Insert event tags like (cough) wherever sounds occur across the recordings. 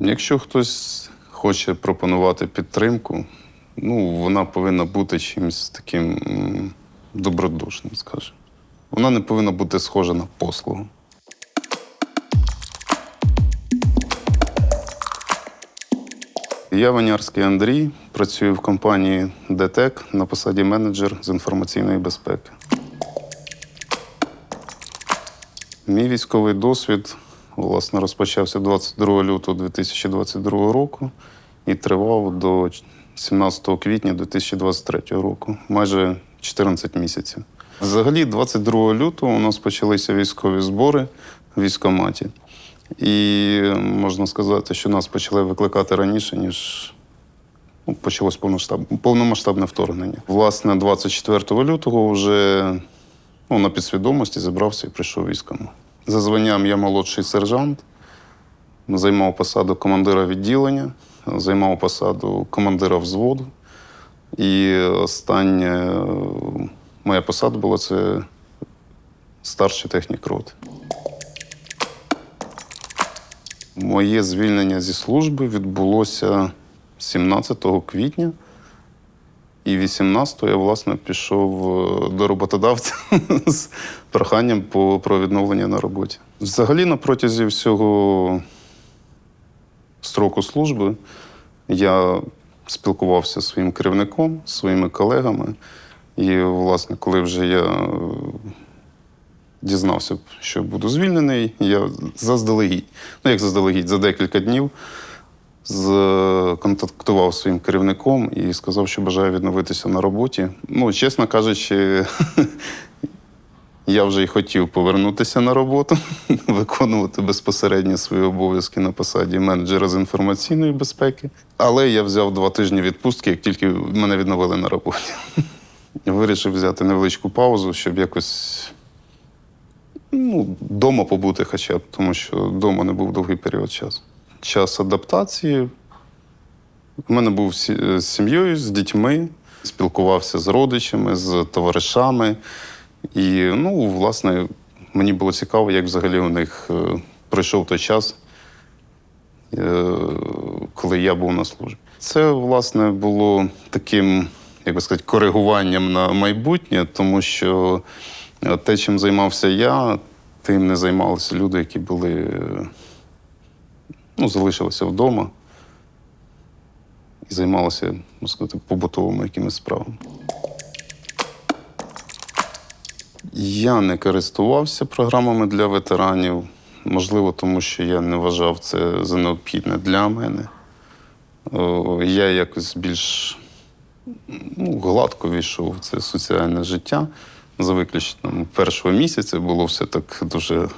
Якщо хтось хоче пропонувати підтримку, ну, вона повинна бути чимось таким добродушним, скажімо. Вона не повинна бути схожа на послугу. Я Ванярський Андрій, працюю в компанії ДТЕК на посаді менеджер з інформаційної безпеки. Мій військовий досвід власне розпочався 22 лютого 2022 року і тривав до 17 квітня 2023 року, майже 14 місяців. Взагалі, 22 лютого у нас почалися військові збори в військкоматі. І можна сказати, що нас почали викликати раніше, ніж ну, почалось повномасштабне вторгнення. Власне, 24 лютого вже ну, на підсвідомості зібрався і прийшов військом. За званням я молодший сержант, займав посаду командира відділення, займав посаду командира взводу. І остання е, моя посада була це старший технік роти. Моє звільнення зі служби відбулося 17 квітня. І 18-го я, власне, пішов е, до роботодавця (laughs) з проханням по, про відновлення на роботі. Взагалі, на протязі всього строку служби я спілкувався зі своїм керівником, своїми колегами. І, власне, коли вже я е, дізнався, що буду звільнений, я заздалегідь, ну як заздалегідь, за декілька днів контактував зі своїм керівником і сказав, що бажаю відновитися на роботі. Ну, чесно кажучи, (laughs) я вже й хотів повернутися на роботу, (laughs) виконувати безпосередньо свої обов'язки на посаді менеджера з інформаційної безпеки. Але я взяв два тижні відпустки, як тільки мене відновили на роботі. (laughs) Вирішив взяти невеличку паузу, щоб якось ну, вдома побути хоча б, тому що вдома не був довгий період часу. Час адаптації. У мене був з сім'єю, з дітьми, спілкувався з родичами, з товаришами. І, ну, власне, мені було цікаво, як взагалі у них е, пройшов той час, е, коли я був на службі. Це, власне, було таким, як би сказати, коригуванням на майбутнє, тому що е, те, чим займався я, тим не займалися люди, які були, ну, залишилися вдома і займалися, можна сказати, побутовими якимись справами. Я не користувався програмами для ветеранів. Можливо, тому що я не вважав це за необхідне для мене. Я якось більш ну, гладко війшов в це соціальне життя. За виключенням першого місяця було все так дуже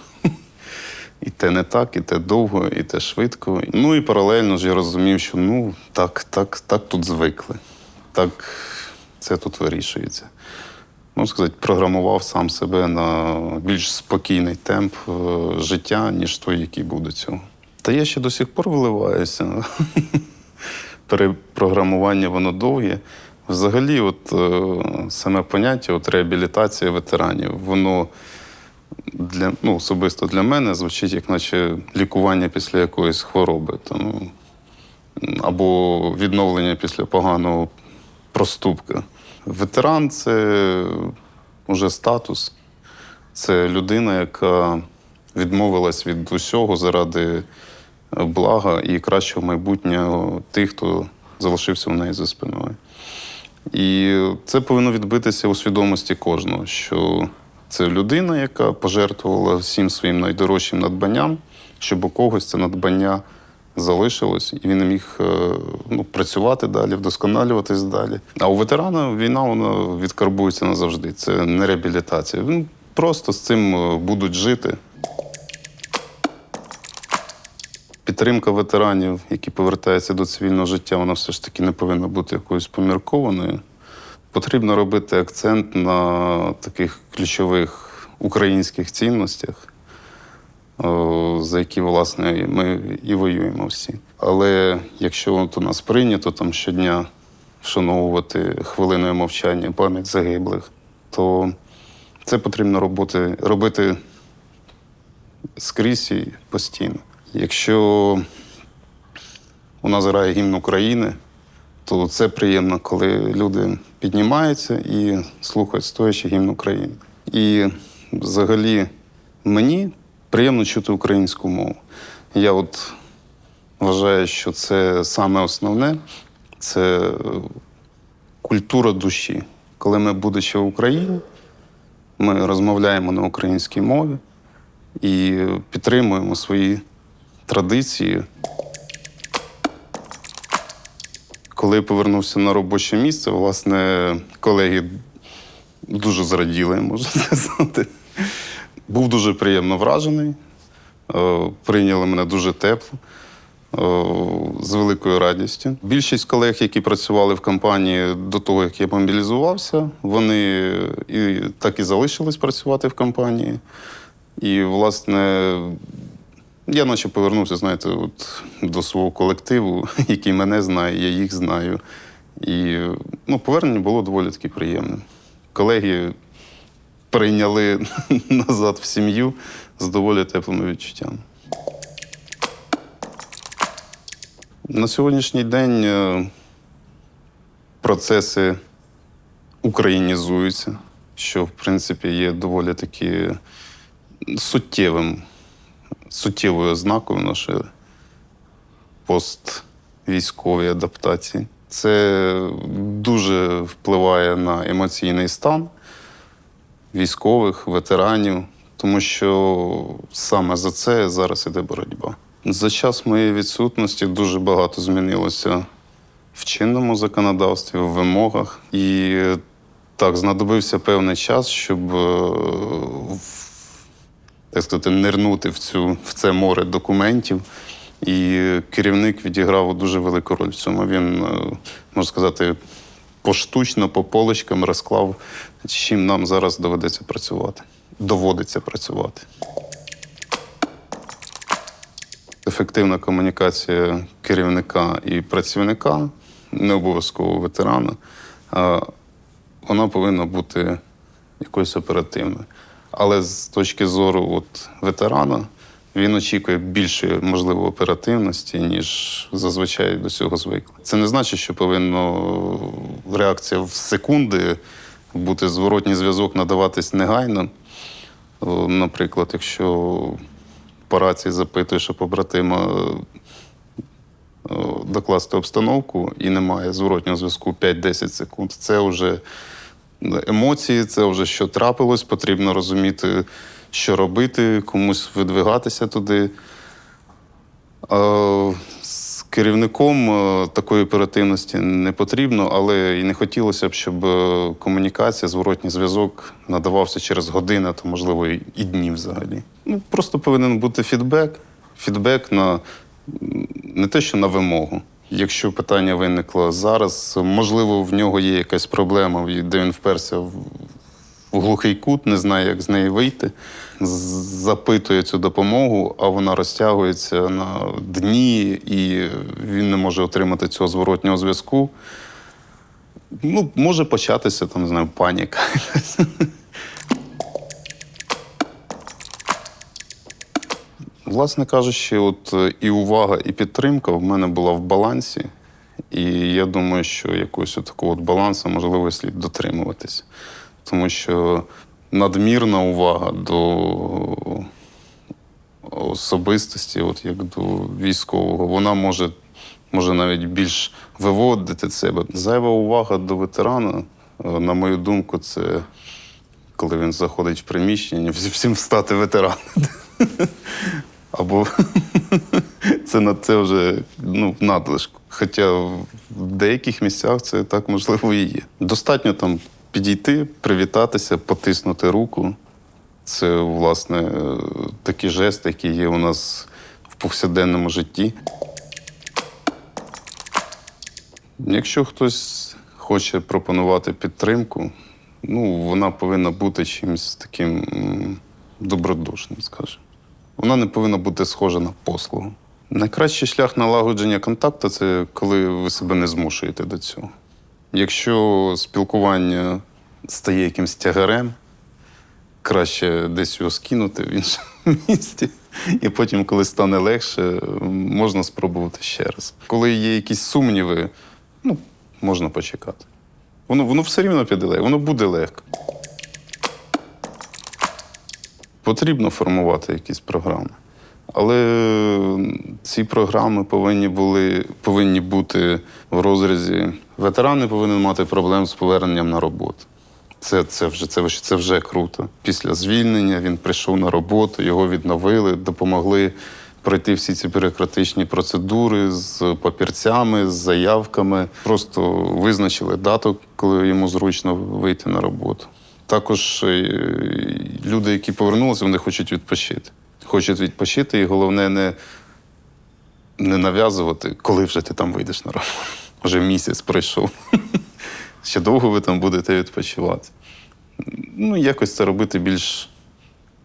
і те не так, і те довго, і те швидко. Ну і паралельно ж я розумів, що ну так, так, так тут звикли. Так це тут вирішується. Можна сказати, програмував сам себе на більш спокійний темп е, життя, ніж той, який був до цього. Та я ще до сих пор виливаюся. (laughs) Перепрограмування воно довге. Взагалі, от е, саме поняття, от реабілітація ветеранів, воно для, ну, особисто для мене звучить як наче лікування після якоїсь хвороби. Там, або відновлення після поганого проступка. Ветеран це вже статус, це людина, яка відмовилась від усього заради блага і кращого майбутнього тих, хто залишився в неї за спиною. І це повинно відбитися у свідомості кожного, що це людина, яка пожертвувала всім своїм найдорожчим надбанням, щоб у когось це надбання залишилось, і він міг е, ну, працювати далі, вдосконалюватись далі. А у ветерана війна вона відкарбується назавжди. Це не реабілітація. Він просто з цим е, будуть жити. Підтримка ветеранів, які повертаються до цивільного життя, вона все ж таки не повинна бути якоюсь поміркованою. Потрібно робити акцент на таких ключових українських цінностях, за які, власне, ми і воюємо всі. Але якщо от у нас прийнято там щодня вшановувати хвилиною мовчання пам'ять загиблих, то це потрібно роботи, робити скрізь і постійно. Якщо у нас грає гімн України, то це приємно, коли люди піднімаються і слухають стоячи гімн України. І взагалі мені приємно чути українську мову. Я от вважаю, що це саме основне це культура душі. Коли ми, будучи в Україні, ми розмовляємо на українській мові і підтримуємо свої традиції. Коли я повернувся на робоче місце, власне, колеги дуже зраділи, можна (laughs) сказати. Був дуже приємно вражений. Е, Прийняли мене дуже тепло, е, з великою радістю. Більшість колег, які працювали в компанії до того, як я мобілізувався, вони і так і залишились працювати в компанії. І, власне, я наче повернувся, знаєте, от, до свого колективу, (laughs) який мене знає, я їх знаю. І ну, повернення було доволі таки приємним. Колеги прийняли (laughs) назад в сім'ю з доволі теплими відчуттями. На сьогоднішній день е, процеси українізуються, що, в принципі, є доволі таки суттєвим, суттєвою ознакою нашої поствійськової адаптації. Це дуже впливає на емоційний стан військових, ветеранів, тому що саме за це зараз іде боротьба. За час моєї відсутності дуже багато змінилося в чинному законодавстві, в вимогах. І так, знадобився певний час, щоб е, так сказати, нирнути в, цю, в це море документів. І керівник відіграв дуже велику роль в цьому. Він, е, можна сказати, поштучно, по полочкам розклав, з чим нам зараз доведеться працювати. Доводиться працювати. Ефективна комунікація керівника і працівника, не обов'язково ветерана, вона повинна бути якоюсь оперативною. Але з точки зору от, ветерана, він очікує більшої, можливо, оперативності, ніж зазвичай до цього звикли. Це не значить, що повинно реакція в секунди бути зворотній зв'язок надаватись негайно. Наприклад, якщо по рації запитуєш побратима докласти обстановку і немає зворотнього зв'язку 5-10 секунд, це вже емоції, це вже що трапилось, потрібно розуміти, що робити, комусь видвигатися туди. Е, З керівником е, такої оперативності не потрібно, але і не хотілося б, щоб е, комунікація, зворотній зв'язок надавався через години, то, можливо, і дні взагалі. Ну, просто повинен бути фідбек. Фідбек на не те, що на вимогу. Якщо питання виникло зараз, можливо, в нього є якась проблема, де він вперся в глухий кут, не знає, як з неї вийти, запитує цю допомогу, а вона розтягується на дні, і він не може отримати цього зворотнього зв'язку. Ну, може початися там, не знаю, паніка. (laughs) Власне кажучи, от е, і увага, і підтримка в мене була в балансі. І я думаю, що якогось такого от балансу можливо слід дотримуватись. Тому що надмірна увага до особистості, от як до військового, вона може, може навіть більш виводити себе. Зайва увага до ветерана, е, на мою думку, це коли він заходить в приміщення, всім встати ветеран. (laughs) Або (laughs) це на це вже ну, надлишку. Хоча в деяких місцях це так можливо і є. Достатньо там підійти, привітатися, потиснути руку. Це, власне, е, такі жести, які є у нас в повсякденному житті. Якщо хтось хоче пропонувати підтримку, ну, вона повинна бути чимось таким добродушним, скажімо. Вона не повинна бути схожа на послугу. Найкращий шлях налагодження контакту це коли ви себе не змушуєте до цього. Якщо спілкування стає якимсь тягарем, краще десь його скинути в іншому (laughs) місці. І потім, коли стане легше, можна спробувати ще раз. Коли є якісь сумніви, ну, можна почекати. Воно, воно все рівно піде воно буде легко. Потрібно формувати якісь програми. Але ці програми повинні, були, повинні бути в розрізі. Ветеран не повинен мати проблем з поверненням на роботу. Це, це, вже, це, це вже круто. Після звільнення він прийшов на роботу, його відновили, допомогли пройти всі ці бюрократичні процедури з папірцями, з заявками. Просто визначили дату, коли йому зручно вийти на роботу. Також е, люди, які повернулися, вони хочуть відпочити. Хочуть відпочити, і головне не, не нав'язувати, коли вже ти там вийдеш на роботу. (laughs) Вже місяць пройшов. (laughs) Ще довго ви там будете відпочивати. Ну, якось це робити більш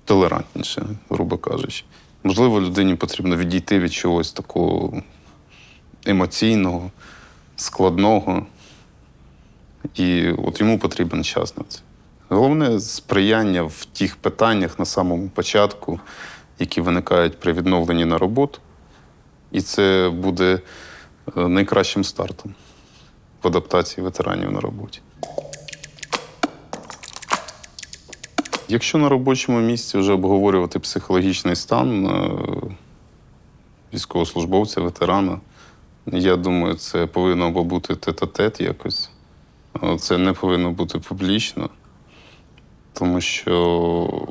толерантніше, грубо кажучи. Можливо, людині потрібно відійти від чогось такого емоційного, складного. І от йому потрібен час на це. Головне сприяння в тих питаннях на самому початку, які виникають при відновленні на роботу. І це буде е, найкращим стартом в адаптації ветеранів на роботі. Якщо на робочому місці вже обговорювати психологічний стан е, військовослужбовця, ветерана, я думаю, це повинно бути тет-а-тет якось. Е, Це не повинно бути публічно, тому що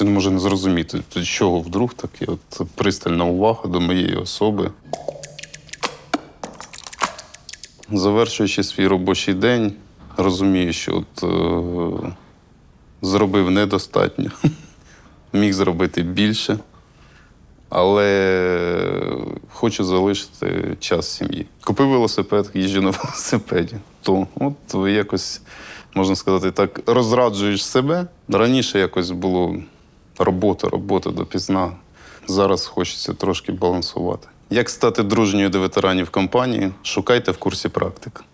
він може не зрозуміти, з чого вдруг таке от пристальна увага до моєї особи. Завершуючи свій робочий день, розумію, що от, е, зробив недостатньо, (laughs) міг зробити більше, але хочу залишити час сім'ї. Купив велосипед, їжджу на (laughs) велосипеді. То от якось, можна сказати, так, розраджуєш себе. Раніше якось було робота, робота допізна. Зараз хочеться трошки балансувати. Як стати дружньою до ветеранів компанії, шукайте в курсі практик.